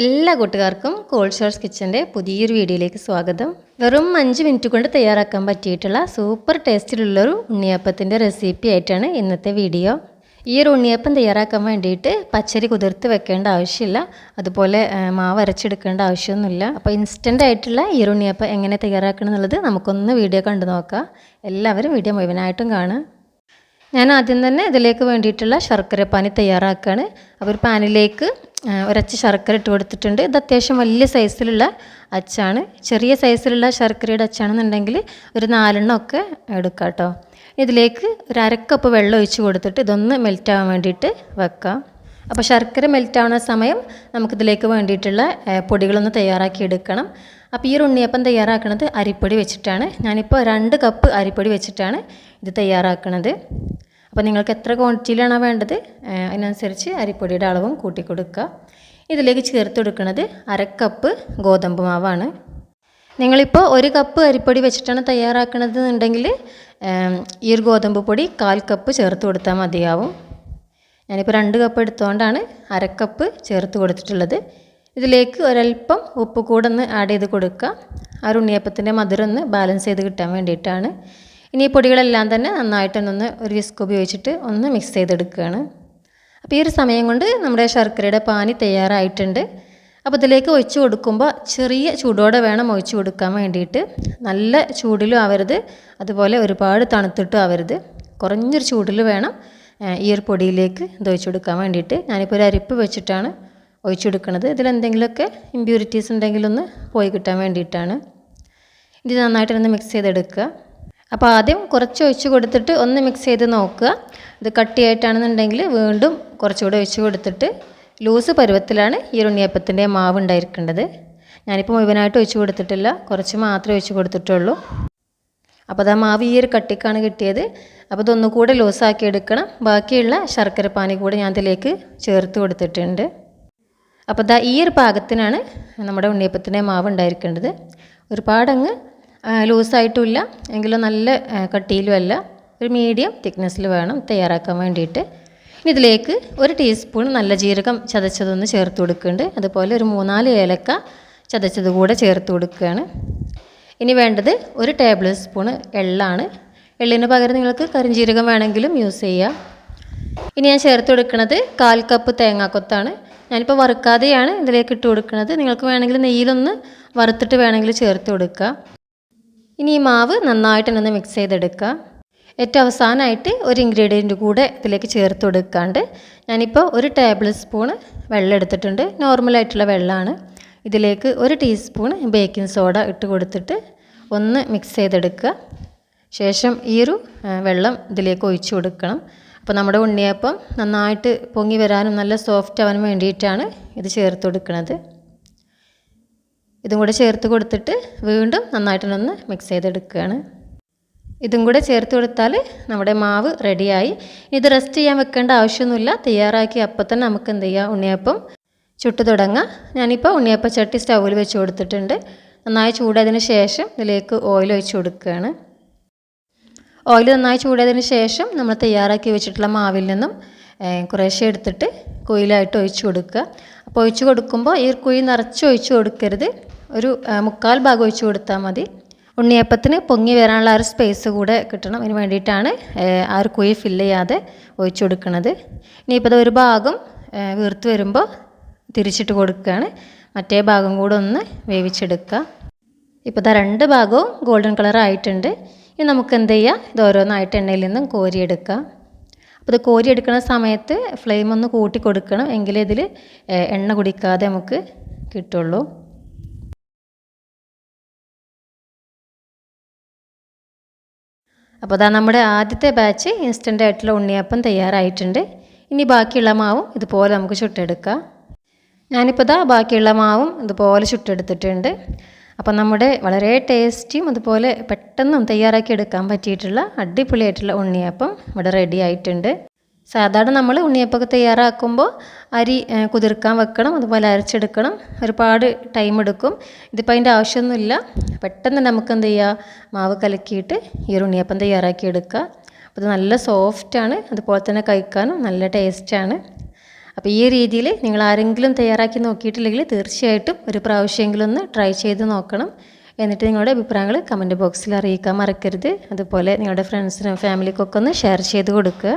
എല്ലാ കൂട്ടുകാർക്കും കോൾഷേഴ്സ് കിച്ചന്റെ പുതിയൊരു വീഡിയോയിലേക്ക് സ്വാഗതം. വെറും അഞ്ച് മിനിറ്റ് കൊണ്ട് തയ്യാറാക്കാൻ പറ്റിയിട്ടുള്ള സൂപ്പർ ടേസ്റ്റിലുള്ളൊരു ഉണ്ണിയപ്പത്തിന്റെ റെസിപ്പി ആയിട്ടാണ് ഇന്നത്തെ വീഡിയോ ഈ ഒരു ഉണ്ണിയപ്പം തയ്യാറാക്കാൻ വേണ്ടിയിട്ട് പച്ചരി കുതിർത്ത് വെക്കേണ്ട ആവശ്യമില്ല. അതുപോലെ മാവ് അരച്ചെടുക്കേണ്ട ആവശ്യമൊന്നുമില്ല. അപ്പോൾ ഇൻസ്റ്റന്റ് ആയിട്ടുള്ള ഈ ഒരു ഉണ്ണിയപ്പം എങ്ങനെ തയ്യാറാക്കണം എന്നുള്ളത് നമുക്കൊന്ന് വീഡിയോ കണ്ടു നോക്കാം. എല്ലാവരും വീഡിയോ മുഴുവനായിട്ടും കാണുക. ഞാൻ ആദ്യം തന്നെ ഇതിലേക്ക് വേണ്ടിയിട്ടുള്ള ശർക്കര പാനി തയ്യാറാക്കുകയാണ് അപ്പോൾ ഒരു പാനിലേക്ക് ഒരച്ച് ശർക്കര ഇട്ട് കൊടുത്തിട്ടുണ്ട്. ഇത് അത്യാവശ്യം വലിയ സൈസിലുള്ള അച്ചാണ്. ചെറിയ സൈസിലുള്ള ശർക്കരയുടെ അച്ചാണെന്നുണ്ടെങ്കിൽ ഒരു നാലെണ്ണം ഒക്കെ എടുക്കാം കേട്ടോ ഇതിലേക്ക് ഒരു അരക്കപ്പ് വെള്ളം ഒഴിച്ച് കൊടുത്തിട്ട് ഇതൊന്ന് മെൽറ്റ് ആവാൻ വേണ്ടിയിട്ട് വെക്കാം. അപ്പോൾ ശർക്കര മെൽറ്റ് ആവുന്ന സമയം നമുക്കിതിലേക്ക് വേണ്ടിയിട്ടുള്ള പൊടികളൊന്ന് തയ്യാറാക്കി എടുക്കണം. അപ്പോൾ ഈ ഒരു ഉണ്ണിയപ്പം തയ്യാറാക്കുന്നത് അരിപ്പൊടി വെച്ചിട്ടാണ്. ഞാനിപ്പോൾ രണ്ട് കപ്പ് അരിപ്പൊടി വെച്ചിട്ടാണ് ഇത് തയ്യാറാക്കുന്നത് അപ്പോൾ നിങ്ങൾക്ക് എത്ര ക്വാണ്ടിറ്റിയിലാണോ വേണ്ടത് അതിനനുസരിച്ച് അരിപ്പൊടിയുടെ അളവും കൂട്ടി കൊടുക്കുക ഇതിലേക്ക് ചേർത്ത് കൊടുക്കുന്നത് അരക്കപ്പ് ഗോതമ്പ് മാവാണ്. നിങ്ങളിപ്പോൾ ഒരു കപ്പ് അരിപ്പൊടി വെച്ചിട്ടാണ് തയ്യാറാക്കുന്നത് എന്നുണ്ടെങ്കിൽ ഈ ഒരു ഗോതമ്പ് പൊടി കാൽ കപ്പ് ചേർത്ത് കൊടുത്താൽ മതിയാവും. ഞാനിപ്പോൾ രണ്ട് കപ്പ് എടുത്തുകൊണ്ടാണ് അരക്കപ്പ് ചേർത്ത് കൊടുത്തിട്ടുള്ളത്. ഇതിലേക്ക് ഒരല്പം ഉപ്പ് കൂടെ ഒന്ന് ആഡ് ചെയ്ത് കൊടുക്കുക. ആ ഒരു ഉണ്ണിയപ്പത്തിന്റെ മധുരം ഒന്ന് ബാലൻസ് ചെയ്ത് കിട്ടാൻ വേണ്ടിയിട്ടാണ്. ഇനി ഈ പൊടികളെല്ലാം തന്നെ നന്നായിട്ടൊന്നൊന്ന് ഒരു വിസ്ക് ഉപയോഗിച്ചിട്ട് ഒന്ന് മിക്സ് ചെയ്തെടുക്കുകയാണ്. അപ്പോൾ ഈ ഒരു സമയം കൊണ്ട് നമ്മുടെ ശർക്കരയുടെ പാനി തയ്യാറായിട്ടുണ്ട്. അപ്പോൾ ഇതിലേക്ക് ഒഴിച്ചു കൊടുക്കുമ്പോൾ ചെറിയ ചൂടോടെ വേണം ഒഴിച്ച് കൊടുക്കാൻ വേണ്ടിയിട്ട്. നല്ല ചൂടിലും ആവരുത് അതുപോലെ ഒരുപാട് തണുത്തിട്ടും ആവരുത്. കുറഞ്ഞൊരു ചൂടിൽ വേണം ഈ ഒരു പൊടിയിലേക്ക് ഇത് ഒഴിച്ചു കൊടുക്കാൻ വേണ്ടിയിട്ട്. ഞാനിപ്പോൾ ഒരു അരിപ്പ് വെച്ചിട്ടാണ് ഒഴിച്ചു കൊടുക്കുന്നത്. ഇതിലെന്തെങ്കിലുമൊക്കെ ഇമ്പ്യൂരിറ്റീസ് ഉണ്ടെങ്കിലൊന്ന് പോയി കിട്ടാൻ വേണ്ടിയിട്ടാണ്. ഇത് നന്നായിട്ടൊന്ന് മിക്സ് ചെയ്തെടുക്കുക. അപ്പോൾ ആദ്യം കുറച്ച് ഒഴിച്ച് കൊടുത്തിട്ട് ഒന്ന് മിക്സ് ചെയ്ത് നോക്കുക. ഇത് കട്ടിയായിട്ടാണെന്നുണ്ടെങ്കിൽ വീണ്ടും കുറച്ചുകൂടെ ഒഴിച്ച് കൊടുത്തിട്ട് ലൂസ് പരുവത്തിലാണ് ഈ ഉണ്ണിയപ്പത്തിന്റെ മാവ് ഉണ്ടായിരിക്കേണ്ടത്. ഞാനിപ്പോൾ മുഴുവനായിട്ട് ഒഴിച്ച് കൊടുത്തിട്ടില്ല. കുറച്ച് മാത്രമേ ഒഴിച്ച് കൊടുത്തിട്ടുള്ളൂ. അപ്പോൾ അത് മാവ് ഈ ഒരു കട്ടിക്കാണ് കിട്ടിയത്. അപ്പോൾ ഇതൊന്നുകൂടെ ലൂസാക്കി എടുക്കണം. ബാക്കിയുള്ള ശർക്കര പാനി കൂടെ ഞാൻ ഇതിലേക്ക് ചേർത്ത് കൊടുത്തിട്ടുണ്ട്. അപ്പോൾ ദാ ഈ ഒരു പാകത്തിനാണ് നമ്മുടെ ഉണ്ണിയപ്പത്തിന്റെ മാവ് ഉണ്ടായിരിക്കേണ്ടത്. ഒരുപാടങ്ങ് ലൂസായിട്ടുമില്ല എങ്കിലും നല്ല ആ, കട്ടിയിലും അല്ല. ഒരു മീഡിയം തിക്നെസ്സിൽ വേണം തയ്യാറാക്കാൻ വേണ്ടിയിട്ട്. ഇനി ഇതിലേക്ക് ഒരു ടീസ്പൂൺ നല്ല ജീരകം ചതച്ചതൊന്ന് ചേർത്ത് കൊടുക്കുന്നുണ്ട്. അതുപോലെ ഒരു മൂന്നാൽ ഏലക്ക ചതച്ചത് കൂടെ ചേർത്ത് കൊടുക്കുകയാണ്. ഇനി വേണ്ടത് ഒരു ടേബിൾ സ്പൂൺ എള്ളാണ്. എള്ളിന് പകരം നിങ്ങൾക്ക് കരിഞ്ജീരകം വേണമെങ്കിലും യൂസ് ചെയ്യാം. ഇനി ഞാൻ ചേർത്ത് കൊടുക്കുന്നത് കാൽ കപ്പ് തേങ്ങാക്കൊത്താണ്. ഞാനിപ്പോൾ വറുക്കാതെയാണ് ഇതിലേക്ക് ഇട്ട് കൊടുക്കുന്നത്. നിങ്ങൾക്ക് വേണമെങ്കിൽ നെയ്യിലൊന്ന് വറുത്തിട്ട് വേണമെങ്കിൽ ചേർത്ത് കൊടുക്കുക ഇനി ഈ മാവ് നന്നായിട്ട് തന്നെ മിക്സ് ചെയ്തെടുക്കുക. ഏറ്റവും അവസാനമായിട്ട് ഒരു ഇൻഗ്രീഡിയന്റ് കൂടെ ഇതിലേക്ക് ചേർത്ത് കൊടുക്കാണ്ട് ഞാനിപ്പോൾ ഒരു ടേബിൾ സ്പൂണ് വെള്ളം എടുത്തിട്ടുണ്ട്. നോർമലായിട്ടുള്ള വെള്ളമാണ്. ഇതിലേക്ക് ഒരു ടീസ്പൂൺ ബേക്കിംഗ് സോഡ ഇട്ട് കൊടുത്തിട്ട് ഒന്ന് മിക്സ് ചെയ്തെടുക്കുക. ശേഷം ഈ ഒരു വെള്ളം ഇതിലേക്ക് ഒഴിച്ചു കൊടുക്കണം. അപ്പോൾ നമ്മുടെ ഉണ്ണിയപ്പം നന്നായിട്ട് പൊങ്ങി വരാനും നല്ല സോഫ്റ്റ് ആവാനും വേണ്ടിയിട്ടാണ് ഇത് ചേർത്ത് കൊടുക്കുന്നത്. ഇതും കൂടെ ചേർത്ത് കൊടുത്തിട്ട് വീണ്ടും നന്നായിട്ടൊന്ന് മിക്സ് ചെയ്തെടുക്കുകയാണ്. ഇതും കൂടെ ചേർത്ത് കൊടുത്താൽ നമ്മുടെ മാവ് റെഡിയായി ഇത് റെസ്റ്റ് ചെയ്യാൻ വെക്കേണ്ട ആവശ്യമൊന്നുമില്ല. തയ്യാറാക്കി അപ്പം തന്നെ നമുക്ക് എന്ത് ചെയ്യാം? ഉണ്ണിയപ്പം ചുട്ട് തുടങ്ങാം. ഞാനിപ്പോൾ ഉണ്ണിയപ്പ ചട്ടി സ്റ്റൗവിൽ വെച്ച് കൊടുത്തിട്ടുണ്ട്. നന്നായി ചൂടായതിന് ശേഷം ഇതിലേക്ക് ഓയിൽ ഒഴിച്ച് കൊടുക്കുകയാണ്. ഓയിൽ നന്നായി ചൂടായതിന് ശേഷം നമ്മൾ തയ്യാറാക്കി വെച്ചിട്ടുള്ള മാവിൽ നിന്നും കുറേശ്ശെ എടുത്തിട്ട് കുയിലായിട്ട് ഒഴിച്ച് കൊടുക്കുക. അപ്പോൾ ഒഴിച്ച് കൊടുക്കുമ്പോൾ ഈ കുഴി നിറച്ച് ഒഴിച്ച് കൊടുക്കരുത്. ഒരു മുക്കാൽ ഭാഗം ഒഴിച്ച് കൊടുത്താൽ മതി. ഉണ്ണിയപ്പത്തിന് പൊങ്ങി വരാനുള്ള ആ ഒരു സ്പേസ് കൂടെ കിട്ടണം. അതിന് വേണ്ടിയിട്ടാണ് ആ ഒരു കുഴി ഫില്ല് ചെയ്യാതെ ഒഴിച്ചു കൊടുക്കുന്നത് ഇനിയിപ്പോൾ ഒരു ഭാഗം വീർത്ത് വരുമ്പോൾ തിരിച്ചിട്ട് കൊടുക്കുകയാണ് മറ്റേ ഭാഗം കൂടെ ഒന്ന് വേവിച്ചെടുക്കുക. ഇപ്പോൾ ഇതാ രണ്ട് ഭാഗവും ഗോൾഡൻ കളർ ആയിട്ടുണ്ട്. ഇനി നമുക്ക് എന്ത് ചെയ്യാം? ഇത് ഓരോന്നായിട്ട് എണ്ണയിൽ നിന്നും കോരിയെടുക്കുക അപ്പോൾ ഇത് കോരിയെടുക്കുന്ന സമയത്ത് ഫ്ലെയിം ഒന്ന് കൂട്ടി കൊടുക്കണം. എങ്കിലേ ഇതിൽ എണ്ണ കുടിക്കാതെ നമുക്ക് കിട്ടുള്ളൂ. അപ്പോൾ അതാ നമ്മുടെ ആദ്യത്തെ ബാച്ച് ഇൻസ്റ്റന്റ് ആയിട്ടുള്ള ഉണ്ണിയപ്പം തയ്യാറായിട്ടുണ്ട്. ഇനി ബാക്കിയുള്ള മാവും ഇതുപോലെ നമുക്ക് ചുട്ടെടുക്കാം. ഞാനിപ്പോൾ ഇതാ ബാക്കിയുള്ള മാവും ഇതുപോലെ ചുട്ടെടുത്തിട്ടുണ്ട്. അപ്പം നമ്മുടെ വളരെ ടേസ്റ്റിയും അതുപോലെ പെട്ടെന്നും തയ്യാറാക്കി എടുക്കാൻ പറ്റിയിട്ടുള്ള അടിപൊളിയായിട്ടുള്ള ഉണ്ണിയപ്പം ഇവിടെ റെഡി ആയിട്ടുണ്ട്. സാധാരണ നമ്മൾ ഉണ്ണിയപ്പമൊക്കെ തയ്യാറാക്കുമ്പോൾ അരി കുതിർക്കാൻ വെക്കണം അതുപോലെ അരച്ചെടുക്കണം. ഒരുപാട് ടൈം എടുക്കും. ഇതിപ്പോൾ അതിന്റെ ആവശ്യമൊന്നുമില്ല. പെട്ടെന്ന് നമുക്ക് എന്ത് ചെയ്യുക മാവ് കലക്കിയിട്ട് ഈ ഒരു ഉണ്ണിയപ്പം തയ്യാറാക്കി എടുക്കുക. അപ്പോൾ ഇത് നല്ല സോഫ്റ്റാണ് അതുപോലെ തന്നെ കഴിക്കാനും നല്ല ടേസ്റ്റാണ് അപ്പോൾ ഈ രീതിയിൽ നിങ്ങൾ ആരെങ്കിലും തയ്യാറാക്കി നോക്കിയിട്ടില്ലെങ്കിൽ തീർച്ചയായിട്ടും ഒരു പ്രാവശ്യമെങ്കിലും ഒന്ന് ട്രൈ ചെയ്ത് നോക്കണം. എന്നിട്ട് നിങ്ങളുടെ അഭിപ്രായങ്ങൾ കമന്റ് ബോക്സിൽ അറിയിക്കാൻ മറക്കരുത്. അതുപോലെ നിങ്ങളുടെ ഫ്രണ്ട്സിനും ഫാമിലിക്കൊക്കെ ഒന്ന് ഷെയർ ചെയ്ത് കൊടുക്കുക.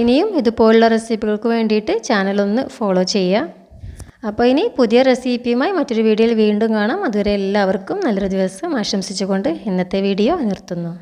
ഇനിയും ഇതുപോലുള്ള റെസിപ്പികൾക്ക് വേണ്ടിയിട്ട് ചാനലൊന്ന് ഫോളോ ചെയ്യുക. അപ്പോൾ ഇനി പുതിയ റെസിപ്പിയുമായി മറ്റൊരു വീഡിയോയിൽ വീണ്ടും കാണാം. അതുവരെ എല്ലാവർക്കും നല്ലൊരു ദിവസം ആശംസിച്ചുകൊണ്ട് ഇന്നത്തെ വീഡിയോ നിർത്തുന്നു.